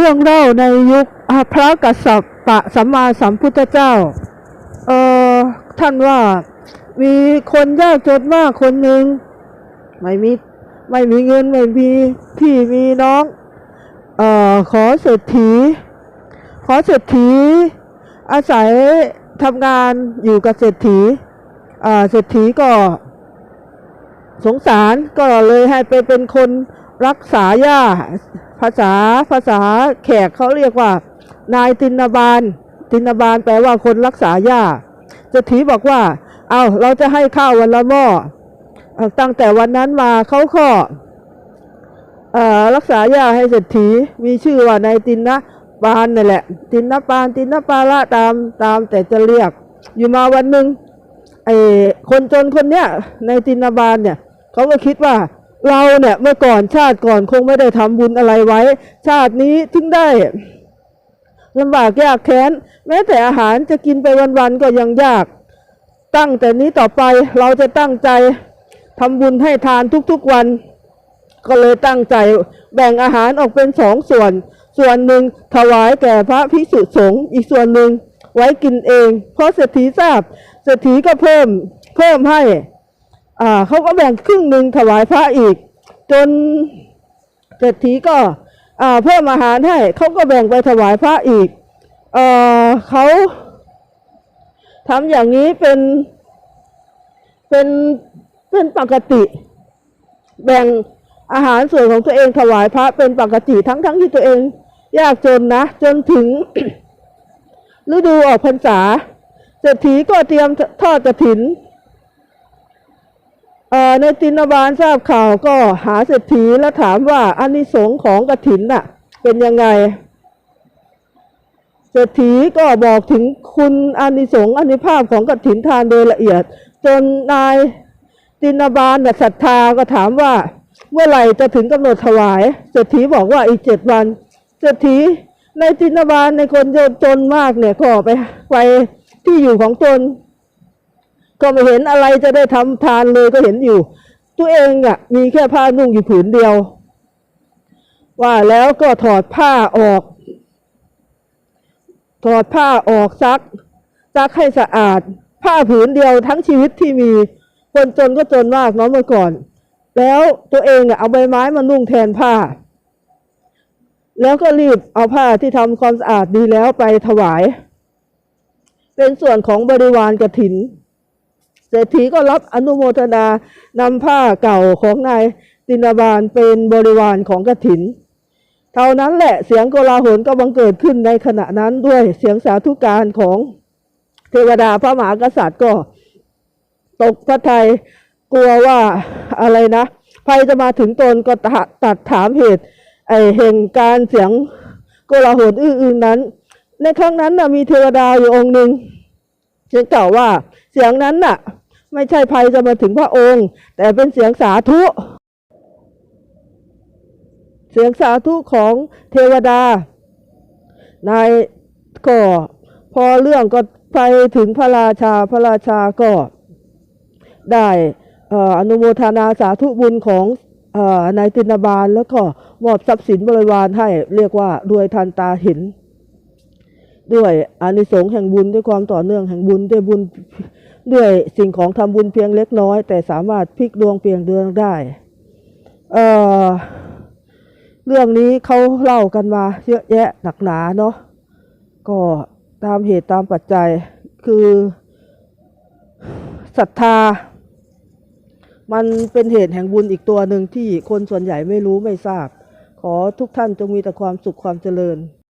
รื่องเล่าในยุคพระกษัตริย์ปะสัมมาสัมพุทธเจ้า เออท่านว่ามีคนยากจนมากคนหนึ่งไม่มีไม่มีเงินไม่มีพี่มีน้องเอ่อขอเศรษฐี ขอเศรษฐี อาศัยทำงานอยู่กับเศรษฐีเศรษฐีก็สงสารก็เลยให้ไปเป็นคน รักษาหญ้าภาษาภาษาแขกเขาเรียกว่า นายตินบาลตินบาลแปลว่าคนรักษาหญ้าเศรษฐีบอกว่า เอาเราจะให้ข้าววันละหม้อเอ่อตั้งแต่วันนั้นมาเขาก็เอ่อรักษาหญ้าให้เศรษฐีมีชื่อว่านายตินนะปานนั่แหละ ตินนปานตินนปาละตามตามแต่จะเรียก อยู่มาวันหนึ่งไอ้คนจนคนเนี้ยในตินาบาลเนี่ยเขาก็คิดว่า เราเนี่ยเมื่อก่อนชาติก่อนคงไม่ได้ทำบุญอะไรไว้ ชาตินี้ถึงได้ลำบากยากแค้น แม้แต่อาหารจะกินไปวันๆก็ยังยาก ตั้งแต่นี้ต่อไปเราจะตั้งใจทำบุญให้ทานทุกๆวัน ก็เลยตั้งใจแบ่งอาหารออกเป็นสองส่วน ส่วนหนึ่งถวายแก่พระภิกษุสงฆ์อีกส่วนหนึ่งไว้กินเอง เพราะเศรษฐีทราบเศรษฐีก็เพิ่มเพิ่มให้ เขาก็แบ่งครึ่งหนึ่งถวายพระอีก จนเศรษฐีก็เพิ่มอาหารให้เขาก็แบ่งไปถวายพระอีกเอเขาทำอย่างนี้เป็นเป็นเป็นปกติ แบ่งอาหารส่วนของตัวเองถวายพระเป็นปกติทั้งทั้งที่ตัวเองยากจนนะ จนถึงฤดูออกพรรษาเศรษฐีก็เตรียมทอดกระถินเอ่อ ในตินบาลทราบข่าวก็หาเศรษฐีแล้วถามว่าอานิสงส์ของกระถินน่ะ เป็นยังไง เศรษฐีก็บอกถึงคุณอานิสงส์อานิภาพของกฐินทานโดยละเอียด จนนายตินาบาลน่ศรัทธาก็ถามว่า เมื่อไหร่จะถึงกำหนดถวาย เศรษฐีบอกว่าอีกเจ็ดวัน เศรษฐีในตินาบาลในคนจนจนมากเนี่ยก็ไปไปที่อยู่ของตน ก็ไม่เห็นอะไรจะได้ทำทานเลยก็เห็นอยู่ ตัวเองอะมีแค่ผ้านุ่งอยู่ผืนเดียว ว่าแล้วก็ถอดผ้าออก ถอดผ้าออกซัก ซักให้สะอาด ผ้าผืนเดียวทั้งชีวิตที่มี คนจนก็จนมากเนาะเมื่อก่อน แล้วตัวเองอะเอาใบไม้มานุ่งแทนผ้า แล้วก็รีบเอาผ้าที่ทำความสะอาดดีแล้วไปถวาย เป็นส่วนของบริวารกฐิน เศรษฐีก็รับอนุโมทนานำผ้าเก่าของนายตินาบาลเป็นบริวารของกฐิน เท่านั้นแหละเสียงโกลาหลก็บังเกิดขึ้นในขณะนั้นด้วยเสียงสาธุการของเทวดาพระมหากษัตริย์ก็ ตกพระทัยกลัวว่าอะไรนะภัยจะมาถึงตนก็ต,ตัดถามเหตุไอแห่งการเสียงโกลาหลอื้อๆนั้น ในครั้งนั้นนะมีเทวดาอยู่องค์หนึ่งเสียงกล่าวว่าเสียงนั้นน่ะ ไม่ใช่ภัยจะมาถึงพระองค์ แต่เป็นเสียงสาธุ เสียงสาธุของเทวดานายก็พอเรื่องก็ไปถึงพระราชาพระราชาก็ได้อนุโมทนาสาธุบุญของนายตินาบาลแล้วก็มอบทรัพย์สินบริวารให้เรียกว่ารวยทันตาเห็น ด้วยอานิสงส์แห่งบุญด้วยความต่อเนื่องแห่งบุญด้วยบุญ ด้วยสิ่งของทำบุญเพียงเล็กน้อย แต่สามารถพลิกดวงเปลี่ยนดวงได้เอ่อเรื่องนี้เขาเล่ากันมาเยอะแยะหนักหนาเนาะก็ตามเหตุตามปัจจัยคือศรัทธา มันเป็นเหตุแห่งบุญอีกตัวหนึ่งที่คนส่วนใหญ่ไม่รู้ไม่ทราบ ขอทุกท่านจงมีแต่ความสุขความเจริญ